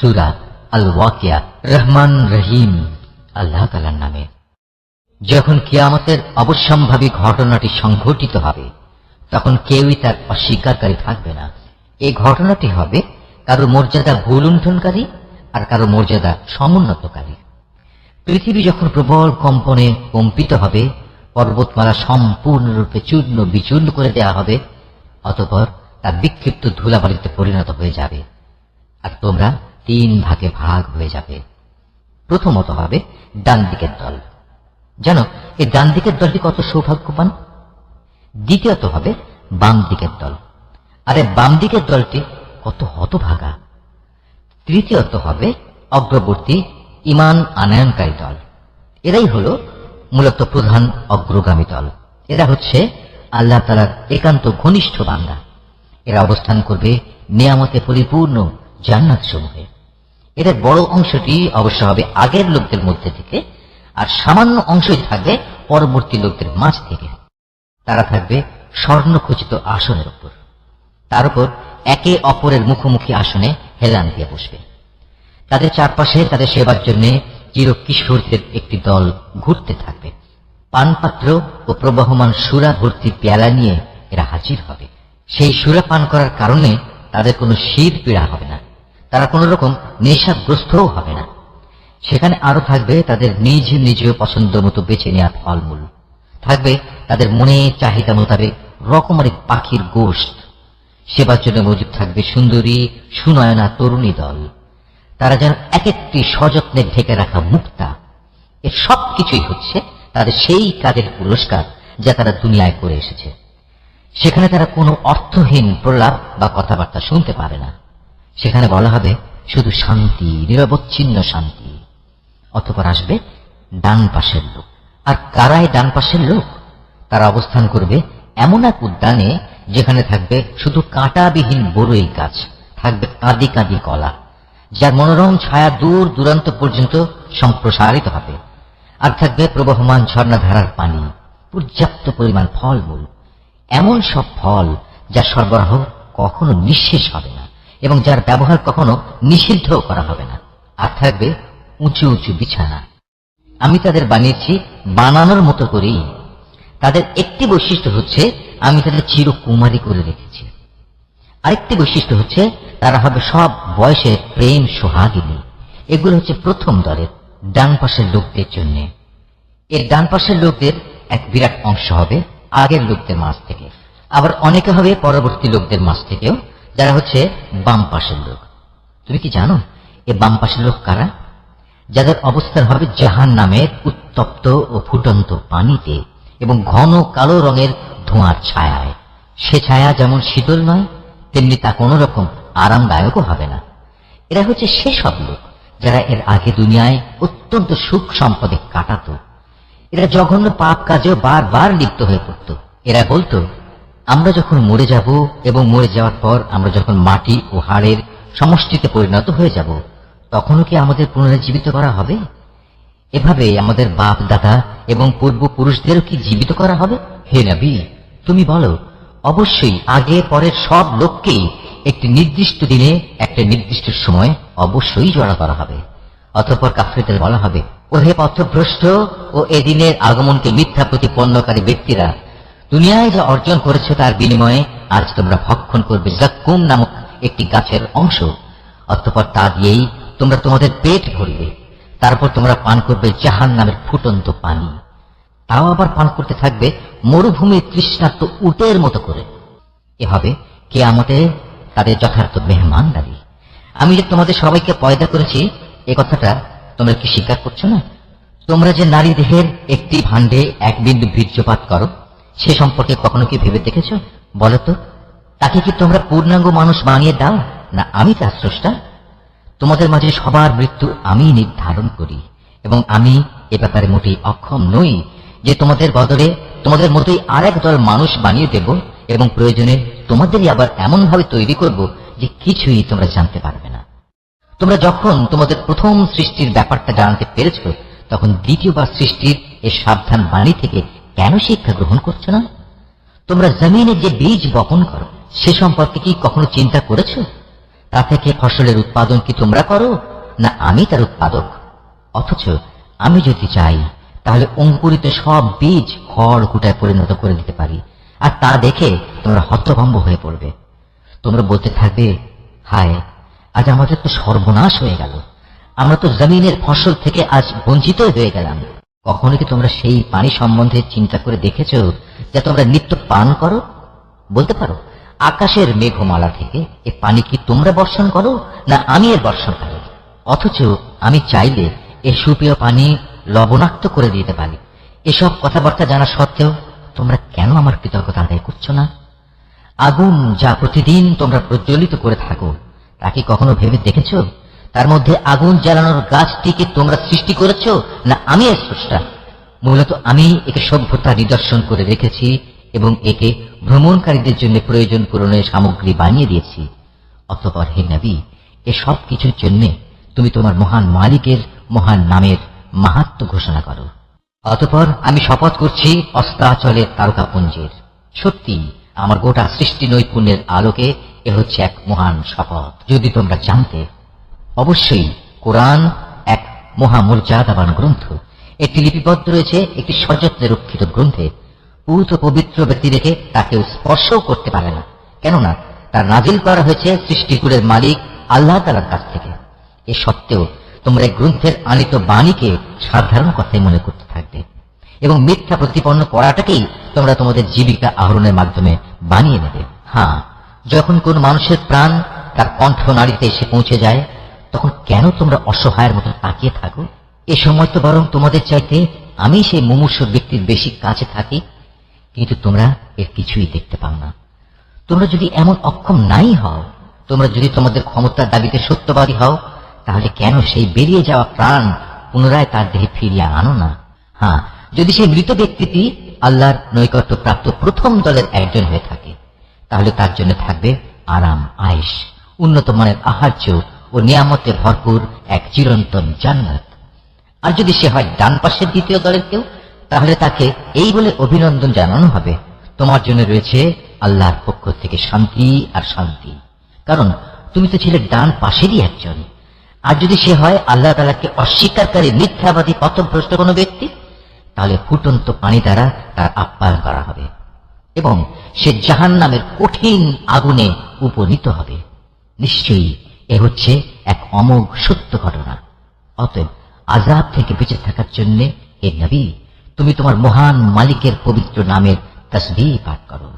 সুরা আল ওয়াকিয়া রহমান রহিম, আল্লাহ তালার নামে। যখন কিয়ামতের অবশ্যম্ভাবী ঘটনাটি সংঘটিত হবে, তখন কেউই তার অস্বীকারী থাকবে না। এই ঘটনাটি হবে কারও মর্যাদা ভুল লুণ্ঠনকারী আর কারও মর্যাদা সমুন্নতকারী। পৃথিবী যখন প্রবল কম্পনে কম্পিত হবে, পর্বতমালা সম্পূর্ণরূপে চূর্ণ বিচূর্ণ করে দেয়া হবে, অতপর তা বিক্ষিপ্ত ধুলাবালিতে পরিণত হয়ে যাবে। আর তোমরা তিন ভাগে ভাগ হয়ে যাবে। প্রথমত হবে ডান দিকের দল। জানো, এই ডান দিকের দলটি কত সৌভাগ্যবান? দ্বিতীয়ত হবে বাম দিকের দল। আরে, বাম দিকের দলটি কত হতভাগা। তৃতীয়ত হবে অগ্রবর্তী ইমান আনয়নকারী দল। এরাই হল মূলত প্রধান অগ্রগামী দল। এরা হচ্ছে আল্লাহ তালার একান্ত ঘনিষ্ঠ বান্দা। এরা অবস্থান করবে নিয়ামতে পরিপূর্ণ জান্নাত সমূহে এদের বড় অংশটি অবশ্য হবে আগের লোকদের মধ্যে থেকে, আর সামান্য অংশই থাকবে পরবর্তী লোকদের মাঝ থেকে। তারা থাকবে স্বর্ণখচিত আসনের উপর। তার উপর একে অপরের মুখোমুখি আসনে হেলান দিয়ে বসবে। তাদের চারপাশে তাদের সেবার জন্য চির কিশোরদের একটি দল ঘুরতে থাকবে। পানপাত্র ও প্রবহমান সুরা ভর্তি পেয়ালা নিয়ে এরা হাজির হবে। সেই সুরা পান করার কারণে তাদের কোনো শীত পীড়া হবে তারা কোন রকম নেশাগ্রস্তও হবে না। সেখানে আরও থাকবে তাদের নিজ নিজ পছন্দ মতো বেছে নেওয়া ফলমূল। থাকবে তাদের মনে চাহিদা মোতাবেক রকমারি পাখির গোষ্ঠ সেবার জন্য মজুদ থাকবে সুন্দরী, সুনয়না তরুণী দল। তারা যেন এক একটি সযত্নে ঢেকে রাখা মুক্তা। এর সব কিছুই হচ্ছে তাদের সেই কাজের পুরস্কার যা তারা দুনিয়ায় করে এসেছে। সেখানে তারা কোনো অর্থহীন প্রলাপ বা কথাবার্তা শুনতে পারে না। সেখানে বলা হবে শুধু শান্তি, নিরবচ্ছিন্ন শান্তি। অতপর আসবে ডান পাশের লোক। আর কারাই ডান পাশের লোক? তারা অবস্থান করবে এমন এক উদ্যানে যেখানে থাকবে শুধু কাঁটাবিহীন বড়ই গাছ, থাকবে কাঁদি কাঁদি কলা, যার মনোরম ছায়া দূর দূরান্ত পর্যন্ত সম্প্রসারিত হবে। আর থাকবে প্রবহমান ঝর্ণাধারার পানি, পর্যাপ্ত পরিমাণ ফলমূল। এমন সব ফল যা সরবরাহ কখনো নিঃশেষ হবে না। এবং যার ব্যবহার কখনো নিষিদ্ধ করা হবে না, আর থাকবে উঁচু উঁচু বিছানা। আমি তাদের বানিয়েছি বানানোর মতো করেই। তাদের একটি বৈশিষ্ট্য হচ্ছে, আমি তাদের চিরকুমারী করে রেখেছি। আরেকটি বৈশিষ্ট্য হচ্ছে, তারা হবে সব বয়সে প্রেম সোহাগিনী। এগুলো হচ্ছে প্রথম দলের ডান পাশের লোকদের জন্য। এর ডান পাশের লোকদের এক বিরাট অংশ হবে আগের লোকদের মাঝ থেকে। আবার অনেকে হবে পরবর্তী লোকদের মাঝ থেকেও যারা হচ্ছে বাম পাশের লোক। তুমি কি জানো এ বাম পাশের লোক কারা? যাদের অবস্থান হবে জাহান নামের উত্তপ্ত ও ফুটন্ত পানিতে এবং ঘন কালো রঙের ধোঁয়ার ছায়ায়। সে ছায়া যেমন শীতল নয়, তেমনি তা কোনো রকম আরামদায়কও হবে না। এরা হচ্ছে সেসব লোক যারা এর আগে দুনিয়ায় অত্যন্ত সুখ সম্পদে কাটাত। এরা জঘন্য পাপ কাজেও বারবার লিপ্ত হয়ে পড়ত। এরা বলতো আমরা যখন মরে যাব এবং মরে যাওয়ার পর আমরা যখন মাটি ও হাড়ের সমষ্টিতে পরিণত হয়ে যাব, তখনও কি আমাদের পুনরুজ্জীবিত করা হবে? এভাবে আমাদের বাপ দাদা এবং পূর্বপুরুষদেরও কি জীবিত করা হবে? হে নবী, তুমি বলো, অবশ্যই আগে পরের সব লোককেই একটি নির্দিষ্ট দিনে, একটা নির্দিষ্ট সময় অবশ্যই জড়া করা হবে। অতঃপর কাফেরদের বলা হবে, ওহে পথভ্রষ্ট ও এদিনের আগমনকে মিথ্যা প্রতিপন্নকারী ব্যক্তিরা দুনিয়ায় যা অর্জন করেছে তার বিনিময়ে আজ তোমরা ভক্ষণ করবে জাক্কুম নামক একটি গাছের অংশ। অতঃপর তা দিয়েই তোমরা তোমাদের পেট ভরবে। তারপর তোমরা পান করবে জাহান নামের ফুটন্ত পানি। তাও আবার পান করতে থাকবে মরুভূমির তৃষ্ণার্ত উটের মতো করে। এভাবে কে আমাদের তাদের যথার্থ মেহমানদারি আমি যে তোমাদের সবাইকে পয়দা করেছি, এ কথাটা তোমরা কি স্বীকার করছ না? তোমরা যে নারী দেহের একটি ভাণ্ডে এক বিন্দু বীর্যপাত করো সে সম্পর্কে কখনো কি ভেবে দেখেছ? বলো তো। তাকে কি তোমরা পূর্ণাঙ্গ মানুষ বানিয়ে দাও, না আমি তার স্রষ্টা? তোমাদের মাঝে সবার মৃত্যু আমি নির্ধারণ করি, এবং আমি এ ব্যাপারে মোটেই অক্ষম নই যে তোমাদের বদলে তোমাদের মতোই আরেক দল মানুষ বানিয়ে দেব, এবং প্রয়োজনে তোমাদেরই আবার এমন ভাবে তৈরি করব যে কিছুই তোমরা জানতে পারবে না। তোমরা যখন তোমাদের প্রথম সৃষ্টির ব্যাপারটা জানতে পেরেছ, তখন দ্বিতীয়বার সৃষ্টির এ সাবধান বাণী থেকে কেন শিক্ষা গ্রহণ করছ না? তোমরা জমিনে যে বীজ বপন করো, সে সম্পর্কে কি কখনো চিন্তা করেছ? তা থেকে ফসলের উৎপাদন কি তোমরা করো, না আমি তার উৎপাদক? অথচ আমি যদি চাই, তাহলে অঙ্কুরিত সব বীজ খড় কুটায় পরিণত করে দিতে পারি, আর তা দেখে তোমরা হতভম্ব হয়ে পড়বে। তোমরা বলতে থাকবে, হায়, আজ আমাদের তো সর্বনাশ হয়ে গেল। আমরা তো জমিনের ফসল থেকে আজ বঞ্চিত হয়ে গেলাম। কখনো কি তোমরা সেই পানি সম্বন্ধে চিন্তা করে দেখেছ যে তোমরা নিত্য পান করো? বলতে পারো, আকাশের মেঘমালা থেকে এ পানি কি তোমরা বর্ষণ করো, না আমি এর বর্ষণ করি? অথচ আমি চাইলে এ সুপেয় পানি লবণাক্ত করে দিতে পারি। এসব কথাবার্তা জানা সত্ত্বেও তোমরা কেন আমার কৃতজ্ঞতা আদায় করছ না? আগুন যা প্রতিদিন তোমরা প্রজ্বলিত করে থাকো, তা কি কখনো ভেবে দেখেছ? তার মধ্যে আগুন জ্বালানোর গাছটিকে তোমরা সৃষ্টি করেছ, না আমি স্রষ্টা? মূলত আমি একে সভ্যতা নিদর্শন করে রেখেছি এবং একে ভ্রমণকারীদের জন্য প্রয়োজন পূরণের সামগ্রী বানিয়ে দিয়েছি। অতপর হে নবী, এ সব কিছুর জন্য তুমি তোমার মহান মালিকের মহান নামের মাহাত্ম ঘোষণা করো। অতপর আমি শপথ করছি অস্তাচলের তারকাপুঞ্জের। সত্যি, আমার গোটা সৃষ্টি নৈপুণ্যের আলোকে এ হচ্ছে এক মহান শপথ। যদি তোমরা জানতে অবশ্যই কোরআন এক মহামর্যাদাবান গ্রন্থ। এটি লিপিবদ্ধ রয়েছে একটি সযত্নে রক্ষিত গ্রন্থে। পুত পবিত্র ব্যক্তি রেখে তাকেও স্পর্শও করতে পারে না। কেননা তার নাজিল করা হয়েছে সৃষ্টিকুলের মালিক আল্লাহ তালার কাছ থেকে। এ সত্ত্বেও তোমরা গ্রন্থের আনিত বাণীকে সাধারণ কথাই মনে করতে থাকবে। এবং মিথ্যা প্রতিপন্ন করাটাকেই তোমরা তোমাদের জীবিকা আহরণের মাধ্যমে বানিয়ে নেবে। হ্যাঁ যখন কোন মানুষের প্রাণ তার কণ্ঠ নারীতে এসে পৌঁছে যায় তখন কেন তোমরা অসহায়ের মতো তাকিয়ে থাকো? এ সময় তো বরং তোমাদের চাইতে আমি সেই মুমূর্ষ ব্যক্তির বেশি কাছে থাকি, কিন্তু তোমরা এর কিছুই দেখতে পাও না। তোমরা যদি এমন অক্ষম নাই হও, তোমরা যদি তোমাদের ক্ষমতার দাবিতে সত্যবাদী হও, তাহলে কেন সেই বেরিয়ে যাওয়া প্রাণ পুনরায় তার দেহে ফিরিয়ে আনো না? হ্যাঁ যদি সেই মৃত ব্যক্তিটি আল্লাহর নৈকট্য প্রাপ্ত প্রথম দলের একজন হয়ে থাকে, তাহলে তার জন্য থাকবে আরাম আয়েস উন্নত মানের আহার্য ও নিয়ামতে ভরপুর এক চিরন্তন জান্নাত। আর যদি সে হয় ডান পাশের দ্বিতীয় দলের কেউ, তাহলে তাকে এই বলে অভিনন্দন জানানো হবে। তোমার জন্য রয়েছে আল্লাহর পক্ষ থেকে শান্তি আর শান্তি। কারণ তুমি তো ছিলে ডান পাশেরই একজন। আর যদি সে হয় আল্লাহ তালাকে অস্বীকারী মিথ্যাবাদী, পথভ্রষ্ট কোনো ব্যক্তি, তাহলে ফুটন্ত পানি দ্বারা তার আপ্যায়ন করা হবে এবং সে জাহান নামের কঠিন আগুনে উপনীত হবে। নিশ্চয়ই এ হচ্ছে এক অমোঘ সত্য ঘটনা। অতএব আজাব থেকে বেঁচে থাকার জন্য এ নবী, তুমি তোমার মহান মালিকের পবিত্র নামের তসবি পাঠ করো।